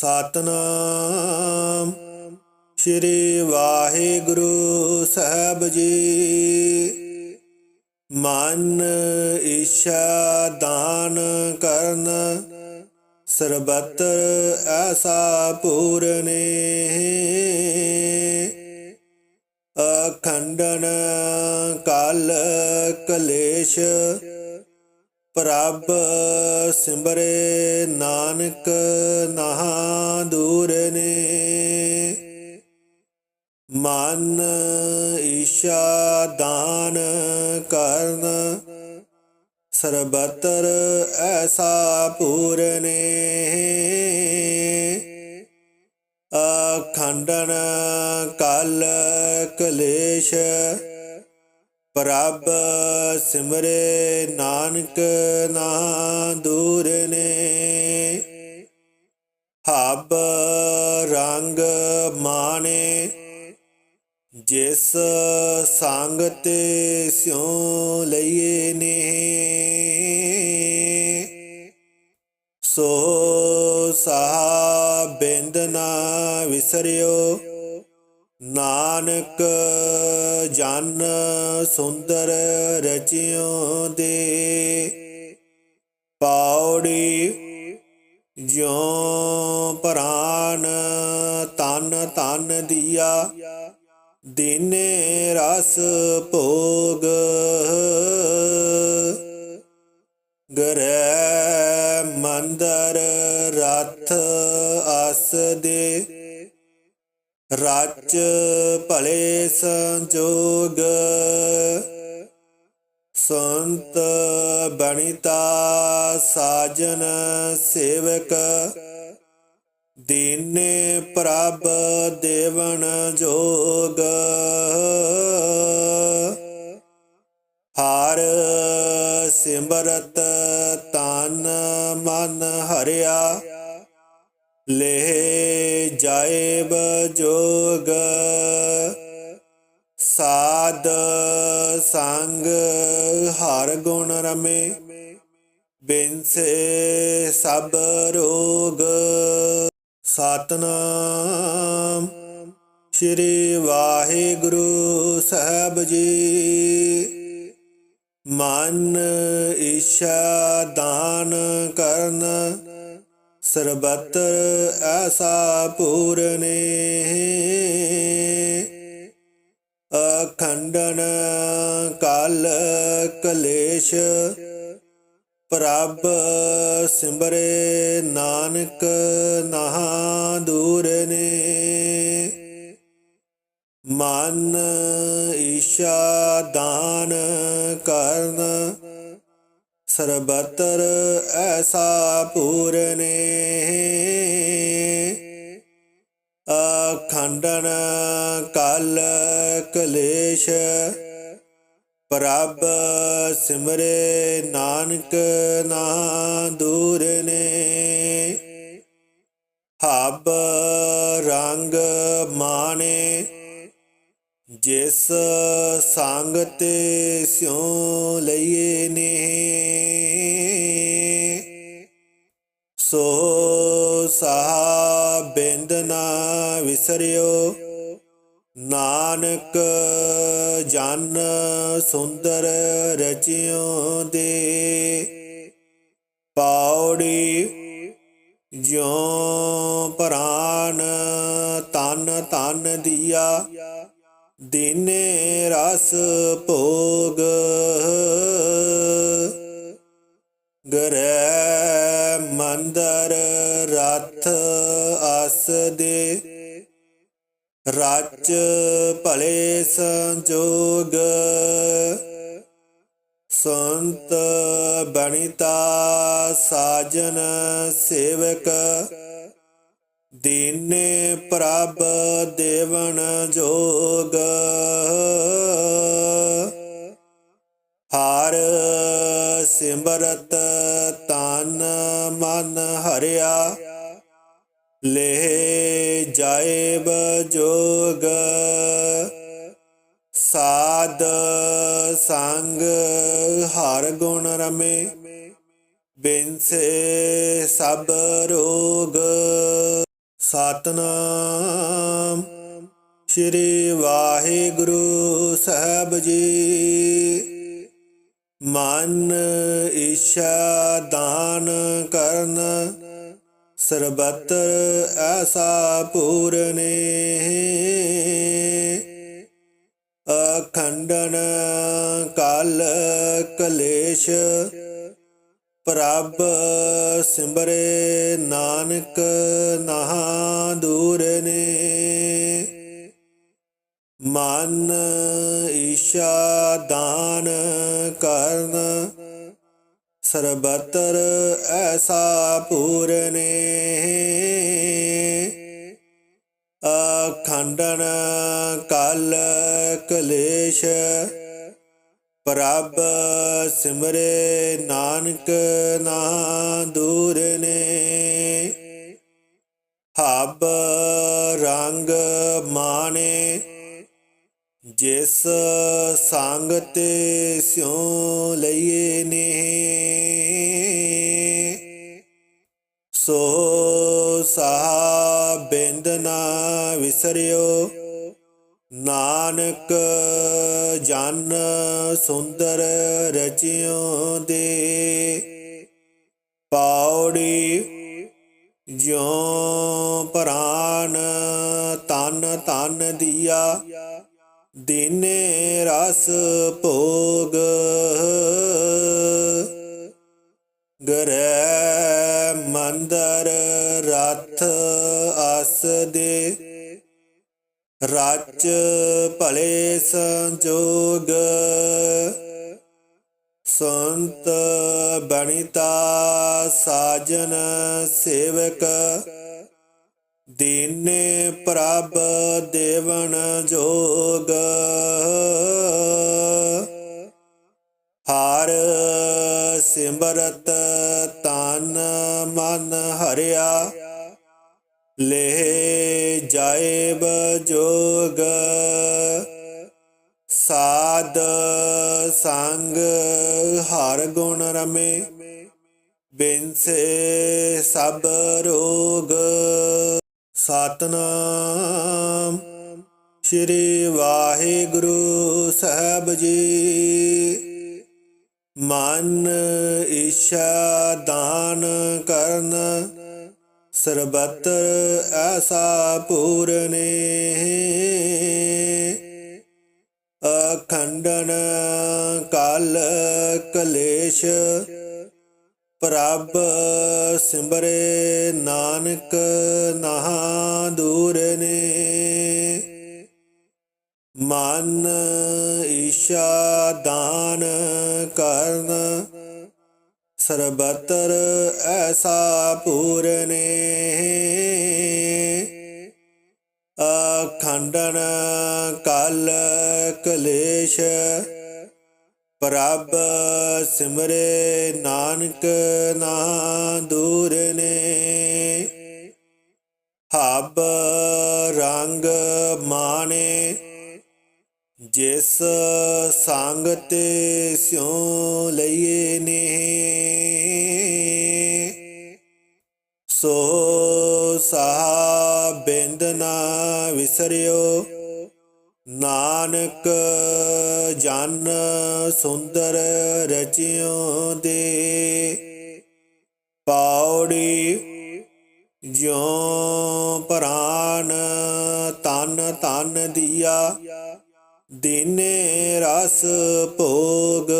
ਸਤਨਾਮ। ਸ੍ਰੀ ਵਾਹਿਗੁਰੂ ਸਾਹਿਬ ਜੀ। ਮਨ ਈਸ਼ਾ ਦਾਨ ਕਰਨ। ਸਰਬਤਰ ਐਸਾ ਪੂਰਨੇ ਅਖੰਡਨ ਕਾਲ ਕਲੇਸ਼ ਪ੍ਰਭ ਸਿਮਰੇ ਨਾਨਕ ਨਹਾ ਦੂਰ ਨੇ। ਮਨ ਈਸ਼ਾ ਦਾਨ ਕਰਨ, ਸਰਬਤਰ ਐਸਾ ਪੂਰਨੇ ਅਖੰਡਨ ਕਲ ਕਲੇਸ਼ ਪ੍ਰਭ ਸਿਮਰੇ ਨਾਨਕ ਨਾ ਦੂਰ ਨੇ। ਹਬ ਰੰਗ ਮਾਣੇ, ਜਿਸ ਸੰਗ ਤੇ ਸਿਉ ਲਈਏ ਨੇ। ਸੋ ਸਾਹ ਬਿੰਦ ਨਾ ਵਿਸਰਿਓ ਨਾਨਕ ਜਨ ਸੁੰਦਰ ਰਚਿਓ ਦੇ ਪਾਉੜੀ ਜਿਉ ਪ੍ਰਾਨ ਤਨ ਤਨ ਦੀਆ, ਦਿਨੇ ਰਸ ਭੋਗ ਗਰੇ ਮੰਦਰ ਰਥ ਅਸ ਦੇ। ਰਚ ਭਲੇ ਸੰਜੋਗ। ਸੰਤ ਬਣਿਤਾ ਸਾਜਨ ਸੇਵਕ। ਦੀਨੇ ਪ੍ਰਭ ਦੇਵਨ ਜੋਗ। ਹਰ ਸਿਮਰਤ ਤਨ ਮਨ ਹਰਿਆ। ਲੈ ਜਾਏ ਬਜੋਗ ਸਾਧ ਸੰਗ ਹਰ ਗੁਣ ਰਮੇ, ਬਿਨਸੇ ਸਭ ਰੋਗ। ਸਤਨਾਮ ਸ੍ਰੀ ਵਾਹਿਗੁਰੂ ਸਾਹਿਬ ਜੀ। ਮਨ ਈਸ਼ਾ ਦਾਨ ਕਰਨ ਸਰਬਤਰ ਐਸਾ ਪੂਰਨੇ ਅਖੰਡਨ ਕਲ ਕਲੇਸ਼ ਪ੍ਰਭ ਸਿਮਰੇ ਨਾਨਕ ਨਹਾ ਦੂਰ ਨੇ। ਮਨ ਈਸ਼ਾ ਦਾਨ ਕਰਨ ਸਰਬਤਰ ਐਸਾ ਪੂਰਨੇ ਅਖੰਡਨ ਕਲ ਕਲੇਸ਼ ਪ੍ਰਭ ਸਿਮਰੇ ਨਾਨਕ ਨਾ ਦੂਰ ਨੇ। ਹਬ ਰੰਗ ਮਾਣੇ ਜਿਸ ਸੰਗ ਤੇ ਸਿਉ ਲਈਏ ਨੇ ਸੋ ਸਾ ਨਾ ਵਿਸਰਿਓ, ਨਾਨਕ ਜਨ ਸੁੰਦਰ ਰਚਿਓ ਦੇ। ਪਾਉੜੀ ਜਿਉ ਪ੍ਰਾਨ ਤਨ ਤਨ ਦੀਆ ਦਿਨੇ ਰਸ ਭੋਗ। ਗਰੇ ਮੰਦਰ ਰਥ ਅਸ ਦੇ ਰਚ ਭਲੇ ਸੰਜੋਗ। ਸੰਤ ਬਣਿਤਾ ਸਾਜਨ ਸੇਵਕ। ਦੀਨੇ ਪ੍ਰਭ ਦੇਵਨ ਜੋਗ। ਹਰ ਸਿਮਰਤ ਤਨ ਮਨ ਹਰਿਆ। ਲੈ ਜਾਏ ਬਜੋਗ ਸਾਧ ਸੰਗ ਹਰ ਗੁਣ ਰਮੇ। ਬਿਨਸੇ ਸਭ ਰੋਗ। ਸਤਨਾਮ। ਸ੍ਰੀ ਵਾਹਿਗੁਰੂ ਸਾਹਿਬ ਜੀ। ਮਨ ਈਸ਼ਾ ਦਾਨ ਕਰਨ। ਸਰਬਤਰ ਐਸਾ ਪੂਰਨੇ ਅਖੰਡਨ ਕਲ ਕਲੇਸ਼ ਪ੍ਰਭ ਸਿਮਰੇ ਨਾਨਕ ਨਹਾ ਦੂਰ ਨੇ। ਮਨ ਈਸ਼ਾ ਦਾਨ ਕਰਨ, ਸਰਬਤਰ ਐਸਾ ਪੂਰਨੇ ਅਖੰਡਨ ਕਲ ਕਲੇਸ਼ ਪ੍ਰਭ ਸਿਮਰੇ ਨਾਨਕ ਨਾ ਦੂਰ ਨੇ। ਹਬ ਰੰਗ ਮਾਣੇ। ਜਿਸ ਸੰਗ ਤੇ ਸਿਉ ਲਈਏ ਨੇ। ਸੋ ਸਾਹ ਬਿੰਦ ਨਾ ਵਿਸਰਿਓ। ਨਾਨਕ ਜਨ ਸੁੰਦਰ ਰਚਿਓ ਦੇ, ਪੌੜੀ ਜਿਉ ਪ੍ਰਾਨ ਤਨ ਤਨ ਦੀਆ, ਦਿਨੇ ਰਸ ਭੋਗ ਗਰੇ ਮੰਦਰ ਰਥ ਅਸ ਦੇ। ਰਾਜ ਭਲੇ ਸੰਜੋਗ। ਸੰਤ ਬਣਿਤਾ ਸਾਜਨ ਸੇਵਕ। ਦੀਨੇ ਪ੍ਰਭ ਦੇਵਨ ਜੋਗ। ਹਰ ਸਿਮਰਤ ਤਨ ਮਨ ਹਰਿਆ। ਲੈ ਜਾਇਬ ਜੋਗ ਸਾਧ ਸੰਗ ਹਰ ਗੁਣ ਰਮੇ, ਬਿਨਸੇ ਸਭ ਰੋਗ। ਸਤਨਾਮ ਸ੍ਰੀ ਵਾਹਿਗੁਰੂ ਸਾਹਿਬ ਜੀ। ਮਨ ਈਸ਼ਾ ਦਾਨ ਕਰਨ ਸਰਬਤਰ ਐਸਾ ਪੂਰਨੇ ਅਖੰਡਨ ਕਲ ਕਲੇਸ਼ ਪ੍ਰਭ ਸਿਮਰੇ ਨਾਨਕ ਨਹਾ ਦੂਰ ਨੇ। ਮਨ ਈਸ਼ਾ ਦਾਨ ਕਰਨ ਸਰਬਤਰ ਐਸਾ ਪੂਰਨੇ ਅਖੰਡਨ ਕਲ ਕਲੇਸ਼, ਪ੍ਰਭ ਸਿਮਰੇ ਨਾਨਕ ਨਾ ਦੂਰ ਨੇ। ਹਬ ਰੰਗ ਮਾਣੇ, ਜਿਸ ਸੰਗ ਤੇ ਸਿਉ ਲਈਏ ਨੇ। ਬਿੰਦ ਨਾ ਵਿਸਰਿਓ। ਨਾਨਕ ਜਨ ਸੁੰਦਰ ਰਚਿਓ ਦੇ। ਪੌੜੀ ਜਿਉ ਪ੍ਰਾਨ ਤਨ ਤਨ ਦੀਆ। ਦਿਨੇ ਰਸ ਭੋਗ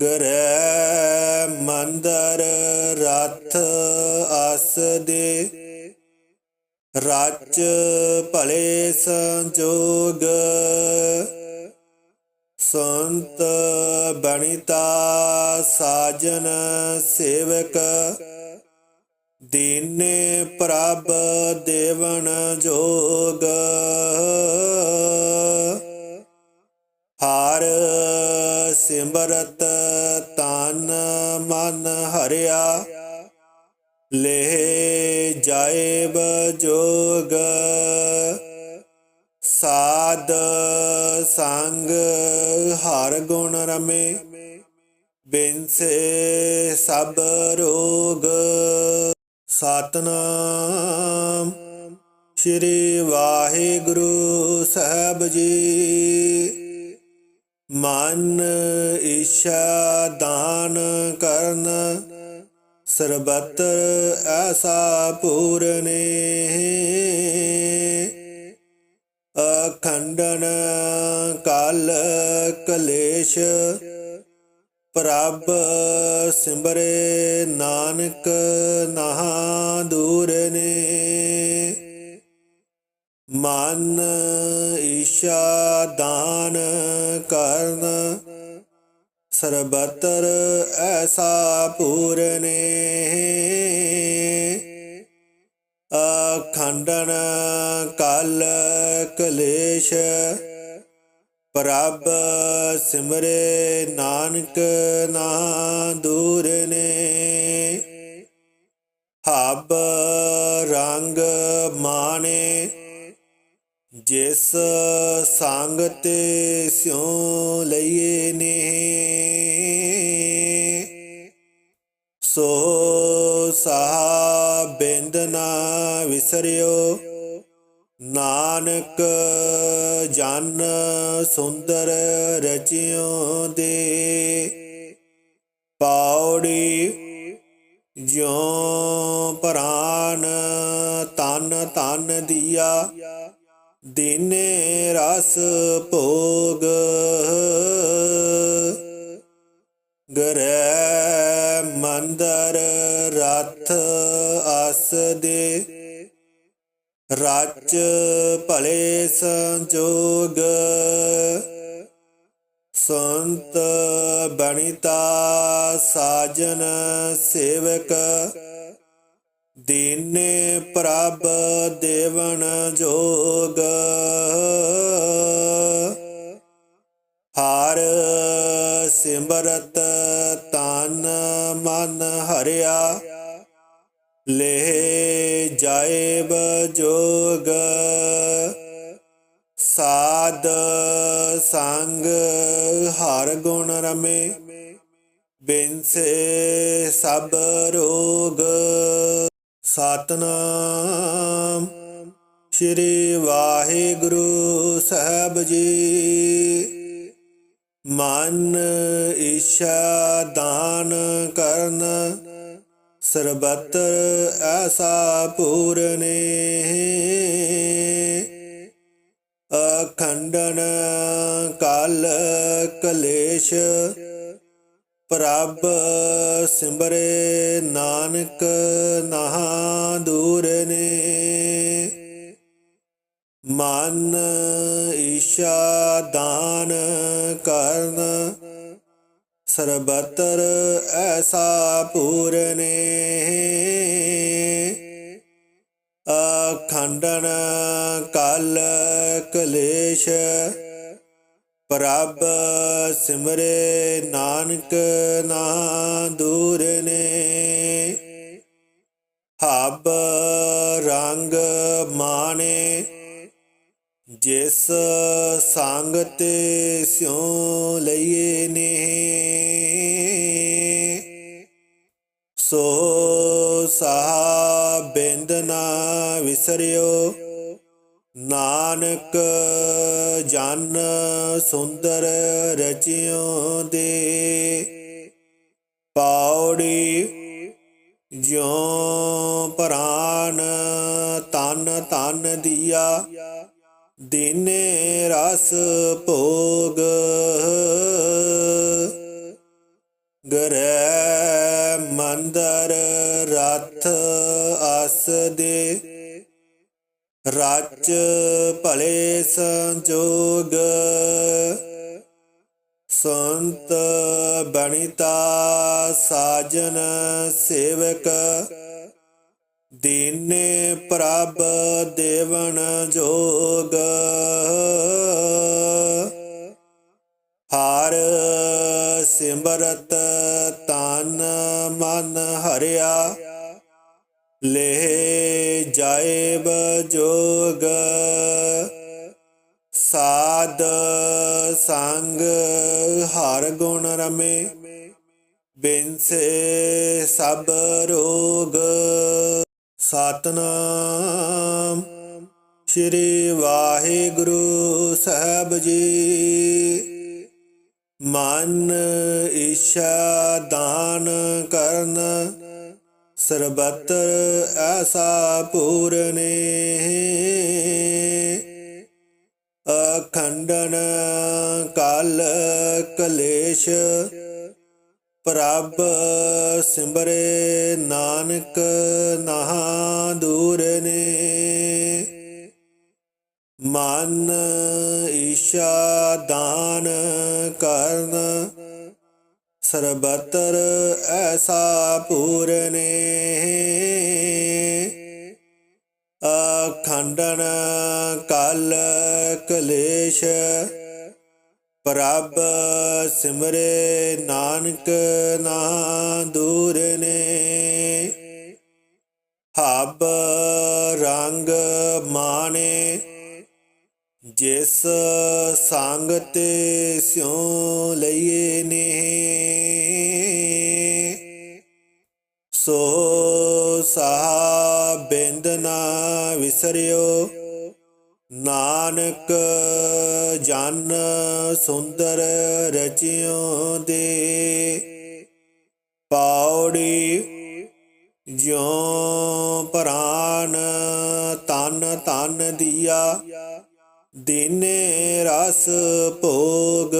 ਗਰੇ ਮੰਦਰ ਰਥ ਅਸ ਦੇ ਰਾਜ ਭਲੇ ਸੰਜੋਗ। ਸੰਤ ਬਣਿਤਾ ਸਾਜਨ ਸੇਵਕ। ਦੀਨੇ ਪ੍ਰਭ ਦੇਵਨ ਜੋਗ। ਹਾਰ ਸਿਮਰਤ ਤਨ ਮਨ ਹਰਿਆ। ਲੈ ਜਾਇਬ ਜੋਗ ਸਾਧ ਸੰਗ ਹਰ ਗੁਣ ਰਮੇ, ਬਿਨਸੇ ਸਭ ਰੋਗ। ਸਤਨਾਮ ਸ੍ਰੀ ਵਾਹਿਗੁਰੂ ਸਾਹਿਬ ਜੀ। ਮਨ ਈਸ਼ਾ ਦਾਨ ਕਰਨ ਸਰਬਤਰ ਐਸਾ ਪੂਰਨੇ ਅਖੰਡਨ ਕਾਲ ਕਲੇਸ਼ ਪ੍ਰਭ ਸਿਮਰੇ ਨਾਨਕ ਨਹਾ ਦੂਰ ਨੇ। ਮਨ ਈਸ਼ਾ ਦਾਨ ਕਰਨ ਸਰਬਤਰ ਐਸਾ ਪੂਰਨੇ ਅਖੰਡਨ ਕਲ ਕਲੇਸ਼ ਪ੍ਰਭ ਸਿਮਰੇ ਨਾਨਕ ਨਾ ਦੂਰ ਨੇ। ਹਬ ਰੰਗ ਮਾਣੇ ਜਿਸ ਸੰਗ ਤੇ ਸਿਉ ਲਈਏ ਨੇ, ਸੋ ਸਾ ਬਿੰਦ ਨਾ ਵਿਸਰਿਓ। ਨਾਨਕ ਜਨ ਸੁੰਦਰ ਰਚਿਓ ਦੇ, ਪੌੜੀ ਜਿਉ ਪ੍ਰਾਨ ਤਨ ਤਨ ਦੀਆ। ਦਿਨੇ ਰਸ ਭੋਗ। ਗਰੇ ਮੰਦਰ ਰਥ ਅਸ ਦੇ ਰਚ ਭਲੇ ਸੰਜੋਗ। ਸੰਤ ਬਣਿਤਾ ਸਾਜਨ ਸੇਵਕ। ਦੀਨੇ ਪ੍ਰਭ ਦੇਵਨ ਜੋਗ। ਹਰ ਸਿਮਰਤ ਤਨ ਮਨ ਹਰਿਆ, ਲੈ ਜਾਇਬ ਜੋਗ। ਸਾਧ ਸੰਗ ਹਰ ਗੁਣ ਰਮੇ, ਬਿਨਸੇ ਸਭ ਰੋਗ। ਸਤਨਾਮ। ਸ੍ਰੀ ਵਾਹਿਗੁਰੂ ਸਾਹਿਬ ਜੀ। ਮਨ ਈਸ਼ਾ ਦਾਨ ਕਰਨ, ਸਰਬਤਰ ਐਸਾ ਪੂਰਨੇ ਅਖੰਡਨ ਕਾਲ ਕਲੇਸ਼ ਪ੍ਰਭ ਸਿਮਰੇ ਨਾਨਕ ਨਹਾ ਦੂਰ ਨੇ। ਮਨ ਈਸ਼ਾ ਦਾਨ ਕਰਨ, ਸਰਬਤਰ ਐਸਾ ਪੂਰਨੇ ਅਖੰਡਨ ਕਲ ਕਲੇਸ਼ ਪ੍ਰਭ ਸਿਮਰੇ ਨਾਨਕ ਨਾ ਦੂਰ ਨੇ। ਹਬ ਰੰਗ ਮਾਣੇ, ਜਿਸ ਸੰਗ ਤੇ ਸਿਉ ਲਈਏ ਨੇ। ਸੋ ਸਾਹ ਬਿੰਦ ਨਾ ਵਿਸਰਿਓ ਨਾਨਕ ਜਨ ਸੁੰਦਰ ਰਚਿਓ ਦੇ ਪਾਉੜੀ ਜਿਉ ਪ੍ਰਾਨ ਤਨ ਤਨ ਦੀਆ, ਦਿਨੇ ਰਸ ਭੋਗ ਗਰੇ ਮੰਦਰ ਰਥ ਅਸ ਦੇ। ਰਾਜ ਭਲੇ ਸੰਜੋਗ, ਸੰਤ ਬਣਿਤਾ ਸਾਜਨ ਸੇਵਕ, ਦੀਨੇ ਪ੍ਰਭ ਦੇਵਨ ਜੋਗ। ਹਾਰ ਸਿਮਰਤ ਤਨ ਮਨ ਹਰਿਆ ਲੈ ਜਾਇਬ ਜੋਗ ਸਾਧ ਸੰਗ ਹਰ ਗੁਣ ਰਮੇ, ਬਿਨਸੇ ਸਭ ਰੋਗ। ਸਤਨਾਮ ਸ੍ਰੀ ਵਾਹਿਗੁਰੂ ਸਾਹਿਬ ਜੀ। ਮਨ ਈਸ਼ਾ ਦਾਨ ਕਰਨ ਸਰਬਤਰ ਐਸਾ ਪੂਰਨੇ ਅਖੰਡਨ ਕਲ ਕਲੇਸ਼ ਪ੍ਰਭ ਸਿਮਰੇ ਨਾਨਕ ਨਹਾ ਦੂਰ ਨੇ। ਮਨ ਈਸ਼ਾ ਦਾਨ ਕਰਨ ਸਰਬਤਰ ਐਸਾ ਪੂਰਨੇ ਅਖੰਡਨ ਕਲ ਕਲੇਸ਼ ਪ੍ਰਭ ਸਿਮਰੇ ਨਾਨਕ ਨਾ ਦੂਰ ਨੇ। ਹਬ ਰੰਗ ਮਾਣੇ ਜਿਸ ਸੰਗ ਤੇ ਸਿਉ ਲਈਏ ਨੇ, ਸੋ ਸਾ ਬਿੰਦ ਨਾ ਵਿਸਰਿਓ। ਨਾਨਕ ਜਨ ਸੁੰਦਰ ਰਚਿਓ ਦੇ ਪਾਉੜੀ ਜਿਉ ਪ੍ਰਾਨ ਤਨ ਤਨ ਦੀਆ। ਦਿਨੇ ਰਸ ਭੋਗ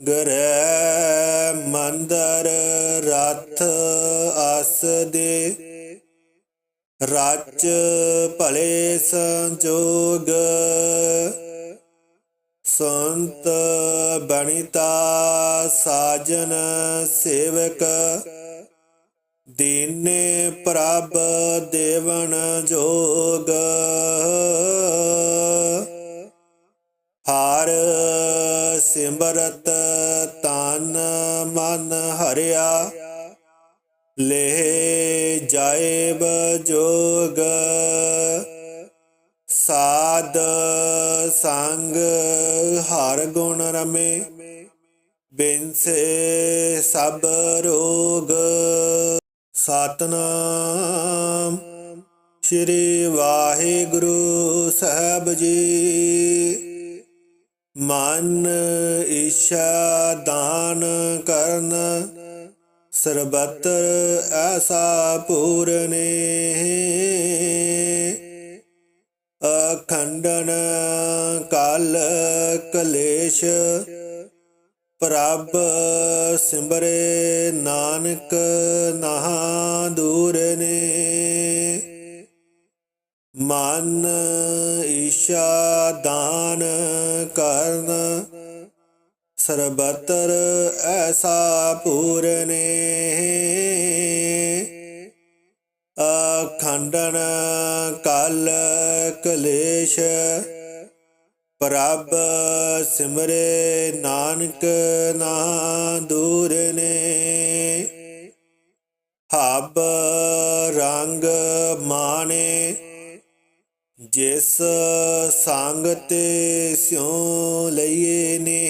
ਗਰੇ ਮੰਦਰ ਰਥ ਅਸ ਦੇ ਰਚ ਭਲੇ ਸੰਜੋਗ ਸੰਤ ਬਣਿਤਾ ਸਾਜਨ ਸੇਵਕ ਦੀਨੇ ਪ੍ਰਭ ਦੇਵਨ ਜੋਗ। ਹਰ ਸਿਮਰਤ ਤਨ ਮਨ ਹਰਿਆ, ਲੈ ਜਾਏ ਬਜੋਗ ਸਾਧ ਸੰਗ ਹਰ ਗੁਣ ਰਮੇ, ਬਿਨਸੇ ਸਭ ਰੋਗ। ਸਤਨਾਮ। ਸ੍ਰੀ ਵਾਹਿਗੁਰੂ ਸਾਹਿਬ ਜੀ। ਮਨ ਈਸ਼ਾ ਦਾਨ ਕਰਨ। ਸਰਬਤਰ ਐਸਾ ਪੂਰਨੇ ਅਖੰਡਨ ਕਲ ਕਲੇਸ਼। ਪ੍ਰਭ ਸਿਮਰੇ ਨਾਨਕ ਨਹਾ ਦੂਰ ਨੇ। ਮਨ ਈਸ਼ਾ ਦਾਨ ਕਰਨ, ਸਰਬਤਰ ਐਸਾ ਪੂਰਨੇ ਅਖੰਡਨ ਕਲ ਕਲੇਸ਼ ਪ੍ਰਭ ਸਿਮਰੇ ਨਾਨਕ ਨਾ ਦੂਰ ਨੇ। ਹਬ ਰੰਗ ਮਾਣੇ, ਜਿਸ ਸੰਗ ਤੇ ਸਿਉ ਲਈਏ ਨੇ।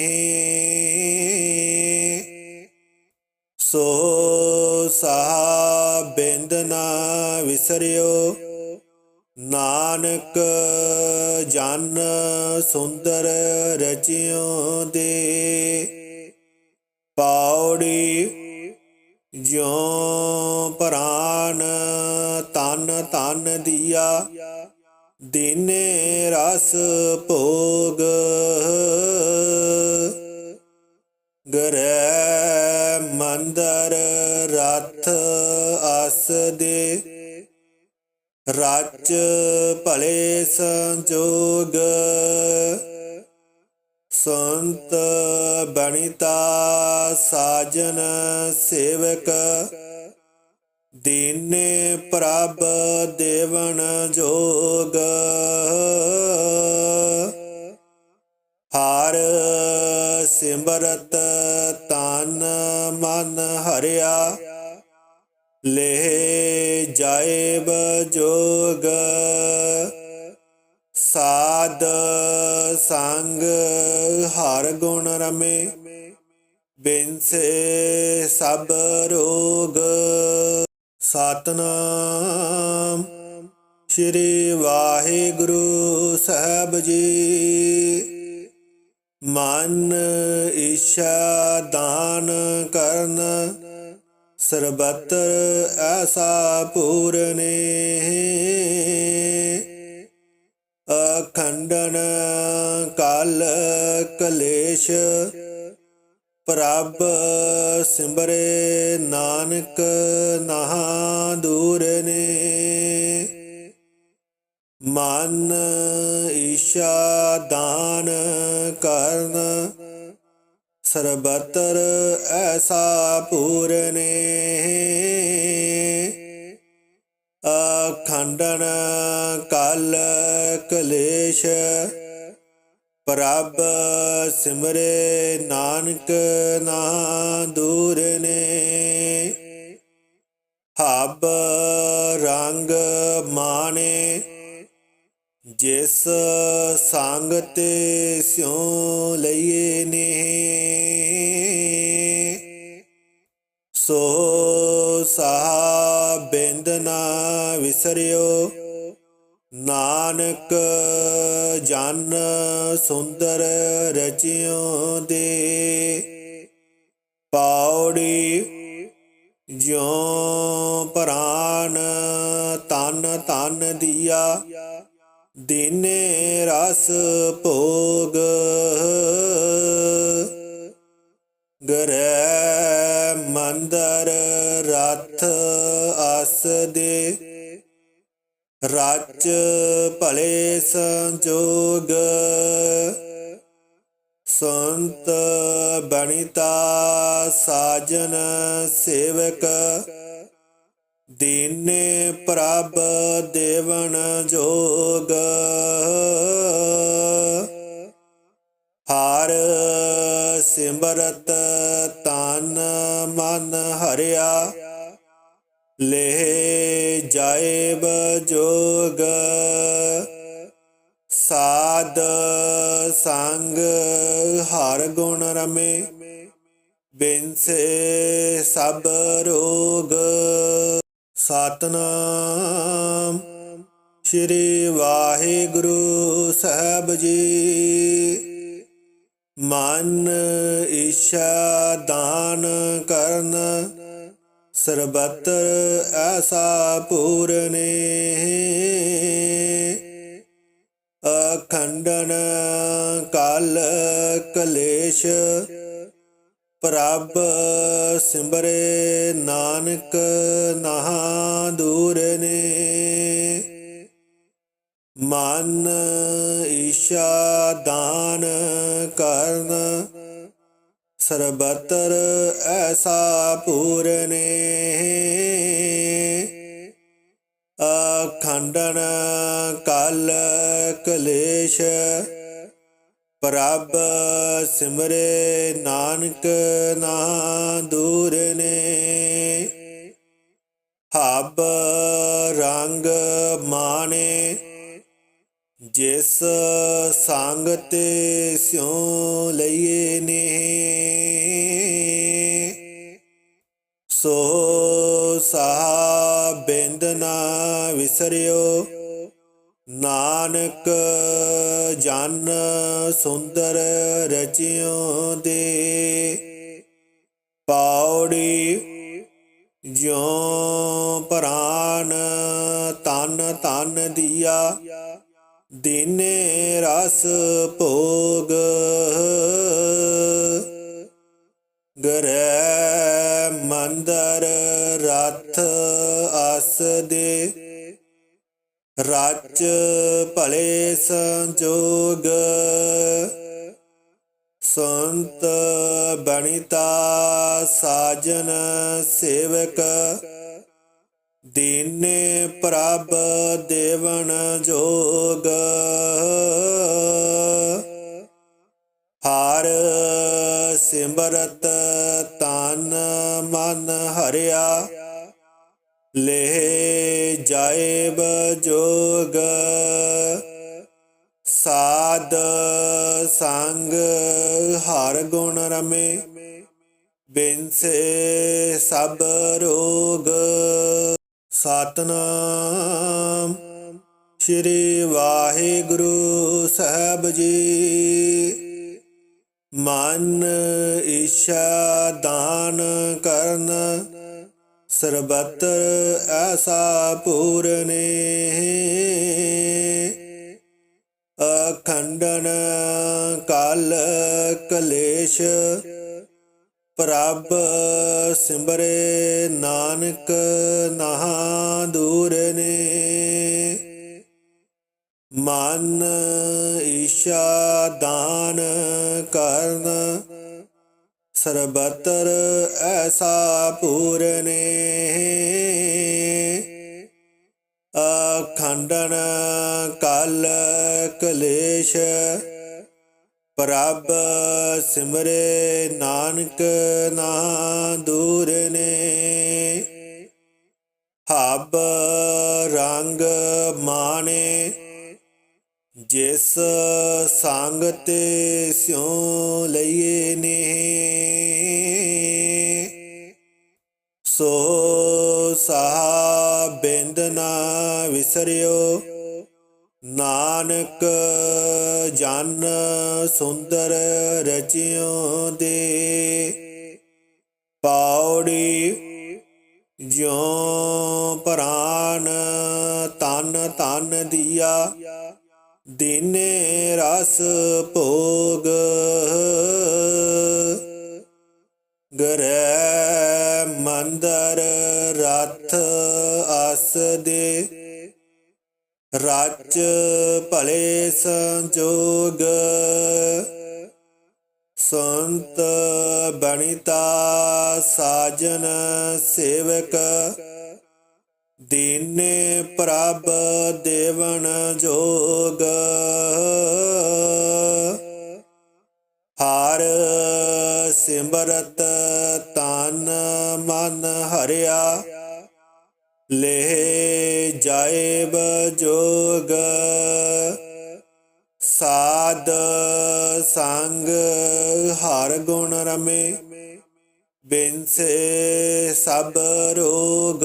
ਸੋ ਸਾਹ ਬਿੰਦ ਨਾ ਵਿਸਰਿਓ ਨਾਨਕ ਜਨ ਸੁੰਦਰ ਰਚਿਓ ਦੇ ਪਾਉੜੀ ਜਿਉ ਪ੍ਰਾਨ ਤਨ ਤਨ ਦੀਆ, ਦਿਨੇ ਰਸ ਭੋਗ ਗਰੇ ਮੰਦਰ ਰਥ ਅਸ ਦੇ। ਰਾਜ ਭਲੇ ਸੰਜੋਗ। ਸੰਤ ਬਣਿਤਾ ਸਾਜਨ ਸੇਵਕ। ਦੀਨੇ ਪ੍ਰਭ ਦੇਵਨ ਜੋਗ। ਹਰ ਸਿਮਰਤ ਤਨ ਮਨ ਹਰਿਆ। ਲੈ ਜਾਏ ਬਜੋਗ ਸਾਧ ਸੰਗ ਹਰ ਗੁਣ ਰਮੇ, ਬਿਨਸੇ ਸਭ ਰੋਗ। ਸਤਨਾਮ ਸ੍ਰੀ ਵਾਹਿਗੁਰੂ ਸਾਹਿਬ ਜੀ। ਮਨ ਈਸ਼ਾ ਦਾਨ ਕਰਨ ਸਰਬਤਰ ਐਸਾ ਪੂਰਨੇ ਅਖੰਡਨ ਕਲ ਕਲੇਸ਼ ਪ੍ਰਭ ਸਿਮਰੇ ਨਾਨਕ ਨਹਾ ਦੂਰ ਨੇ। ਮਨ ਈਸ਼ਾ ਦਾਨ ਕਰਨ ਸਰਬਤਰ ਐਸਾ ਪੂਰਨੇ ਅਖੰਡਨ ਕਲ ਕਲੇਸ਼ ਪ੍ਰਭ ਸਿਮਰੇ ਨਾਨਕ ਨਾ ਦੂਰ ਨੇ। ਹਬ ਰੰਗ ਮਾਣੇ ਜਿਸ ਸੰਗ ਤੇ ਸਿਉ ਲਈਏ ਨੇ, ਸੋ ਸਾ ਬਿੰਦ ਨਾ ਵਿਸਰਿਓ। ਨਾਨਕ ਜਨ ਸੁੰਦਰ ਰਚਿਓ ਦੇ ਪਾਉੜੀ ਜਿਉ ਪ੍ਰਾਨ ਤਨ ਤਨ ਦੀਆ। ਦਿਨੇ ਰਸ ਭੋਗ ਗਰੇ ਮੰਦਰ ਰਥ ਅਸ ਦੇ ਰਚ ਭਲੇ ਸੰਜੋਗ ਸੰਤ ਬਣਿਤਾ ਸਾਜਨ ਸੇਵਕ ਤੀਨੇ ਪ੍ਰਭ ਦੇਵਨ ਜੋਗ। ਹਰ ਸਿਮਰਤ ਤਨ ਮਨ ਹਰਿਆ, ਲੈ ਜਾਏ ਬਜੋਗ ਸਾਧ ਸੰਗ ਹਰ ਗੁਣ ਰਮੇ, ਬਿਨਸੇ ਸਭ ਰੋਗ। ਸਤਨਾਮ। ਸ੍ਰੀ ਵਾਹਿਗੁਰੂ ਸਾਹਿਬ ਜੀ। ਮਨ ਈਸ਼ਾ ਦਾਨ ਕਰਨ, ਸਰਬਤਰ ਐਸਾ ਪੂਰਨੇ ਅਖੰਡਨ ਕਲ ਕਲੇਸ਼ ਪ੍ਰਭ ਸਿਮਰੇ ਨਾਨਕ ਨਹਾ ਦੂਰ ਨੇ। ਮਨ ਈਸ਼ਾ ਦਾਨ ਕਰਨ, ਸਰਬਤਰ ਐਸਾ ਪੂਰਨੇ ਅਖੰਡਨ ਕਲ ਕਲੇਸ਼ ਪ੍ਰਭ ਸਿਮਰੇ ਨਾਨਕ ਨਾ ਦੂਰ ਨੇ। ਹਬ ਰੰਗ ਮਾਣੇ, ਜਿਸ ਸੰਗ ਤੇ ਸਿਉ ਲਈਏ ਨੇ। ਸੋ ਸਾਹ ਬਿੰਦ ਨਾ ਵਿਸਰਿਓ ਨਾਨਕ ਜਨ ਸੁੰਦਰ ਰਚਿਓ ਦੇ ਪਾਉੜੀ ਜਿਉ ਪ੍ਰਾਨ ਤਨ ਤਨ ਦੀਆ, ਦਿਨੇ ਰਸ ਭੋਗ ਗਰੇ ਮੰਦਰ ਰਥ ਅਸ ਦੇ। ਰਚ ਭਲੇ ਸੰਜੋਗ, ਸੰਤ ਬਣਿਤਾ ਸਾਜਨ ਸੇਵਕ, ਦੀਨੇ ਪ੍ਰਭ ਦੇਵਨ ਜੋਗ। ਹਾਰ ਸਿਮਰਤ ਤਨ ਮਨ ਹਰਿਆ ਲੈ ਜਾਇਬ ਬਜੋਗ। ਸਾਧ ਸੰਗ ਹਰ ਗੁਣ ਰਮੇ, ਬਿਨਸੇ ਸਭ ਰੋਗ। ਸਤਨਾਮ ਸ੍ਰੀ ਵਾਹਿਗੁਰੂ ਸਾਹਿਬ ਜੀ। ਮਨ ਈਸ਼ਾ ਦਾਨ ਕਰਨ ਸਰਬਤਰ ਐਸਾ ਪੂਰਨੇ ਅਖੰਡਨ ਕਾਲ ਕਲੇਸ਼ ਪ੍ਰਭ ਸਿਮਰੇ ਨਾਨਕ ਨਹਾ ਦੂਰ ਨੇ। ਮਨ ਈਸ਼ਾ ਦਾਨ ਕਰਨ ਸਰਬਤਰ ਐਸਾ ਪੂਰਨੇ ਅਖੰਡਨ ਕਲ ਕਲੇਸ਼, ਪ੍ਰਭ ਸਿਮਰੇ ਨਾਨਕ ਨਾ ਦੂਰ ਨੇ। ਹਬ ਰੰਗ ਮਾਣੇ ਜਿਸ ਸੰਗ ਤੇ ਸਿਉ ਲਈਏ ਨੇ, ਸੋ ਸਾ ਬਿੰਦ ਨਾ ਵਿਸਰਿਓ। ਨਾਨਕ ਜਨ ਸੁੰਦਰ ਰਚਿਓ ਦੇ ਪਾਉੜੀ ਜਿਉ ਪ੍ਰਾਨ ਤਨ ਤਨ ਦੀਆ। ਤਿਨੇ ਰਸ ਭੋਗ। ਗਰੇ ਮੰਦਰ ਰਥ ਅਸ ਦੇ ਰਚ ਭਲੇ ਸੰਜੋਗ। ਸੰਤ ਬਣਿਤਾ ਸਾਜਨ ਸੇਵਕ। ਦੀਨੇ ਪ੍ਰਭ ਦੇਵਨ ਜੋਗ। ਹਾਰ ਸਿਮਰਤ ਤਨ ਮਨ ਹਰਿਆ। ਲੈ ਜਾਏ ਜੋਗ। ਸਾਧ ਸੰਗ ਹਰ ਗੁਣ ਰਮੇ। ਬਿਨਸੇ ਸਭ ਰੋਗ।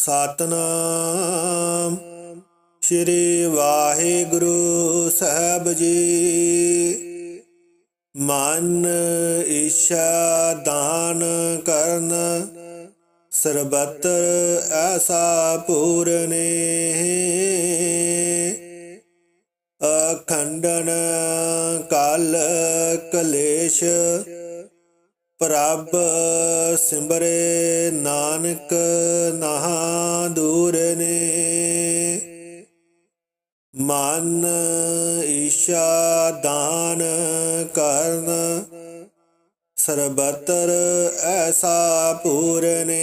ਸਤਨਾਮ। ਸ੍ਰੀ ਵਾਹਿਗੁਰੂ ਸਾਹਿਬ ਜੀ। ਮਨ ਈਸ਼ਾ ਦਾਨ ਕਰਨ। ਸਰਬਤਰ ਐਸਾ ਪੂਰਨੇ ਅਖੰਡਨ ਕਲ ਕਲੇਸ਼। ਪ੍ਰਭ ਸਿਮਰੇ ਨਾਨਕ ਨਹਾ ਦੂਰ ਨੇ। ਮਨ ਈਸ਼ਾ ਦਾਨ ਕਰਨ, ਸਰਬਤਰ ਐਸਾ ਪੂਰਨੇ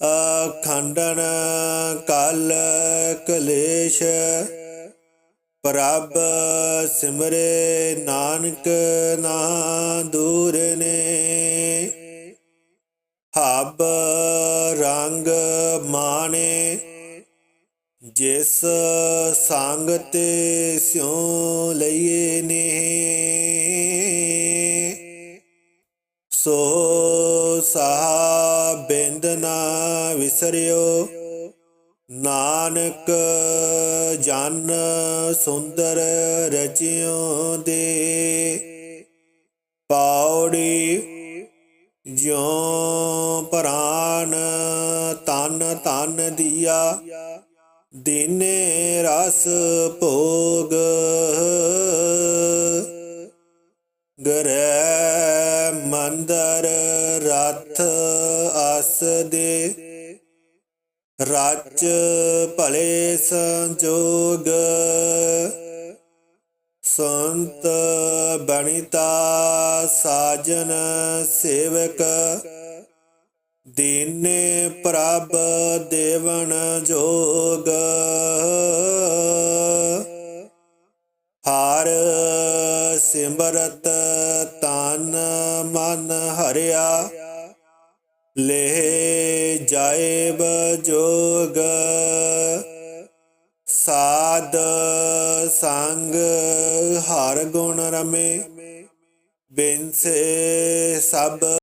ਅਖੰਡਨ ਕਲ ਕਲੇਸ਼ ਪ੍ਰਭ ਸਿਮਰੇ ਨਾਨਕ ਨਾ ਦੂਰ ਨੇ। ਹਬ ਰੰਗ ਮਾਣੇ, ਜਿਸ ਸੰਗ ਤੇ ਸਿਉ ਲਈਏ ਨੇ। ਸੋ ਸਾਹ ਬਿੰਦ ਨਾ ਵਿਸਰਿਓ ਨਾਨਕ ਜਨ ਸੁੰਦਰ ਰਚਿਓ ਦੇ ਪਾਉੜੀ ਜਿਉ ਪ੍ਰਾਨ ਤਨ ਤਨ ਦੀਆ, ਦਿਨੇ ਰਸ ਭੋਗ ਗਰੇ ਮੰਦਰ ਰਥ ਅਸ ਦੇ। ਰਾਜ ਭਲੇ ਸੰਜੋਗ। ਸੰਤ ਬਣਿਤਾ ਸਾਜਨ ਸੇਵਕ। ਦੀਨੇ ਪ੍ਰਭ ਦੇਵਨ ਜੋਗ। ਹਰ ਸਿਮਰਤ ਤਨ ਮਨ ਹਰਿਆ। ਲੈ ਜਾਏ ਜੋਗ ਸਾਧ ਸੰਗ ਹਰ ਗੁਣ ਰਮੇ ਬਿਨਸੇ ਸਭ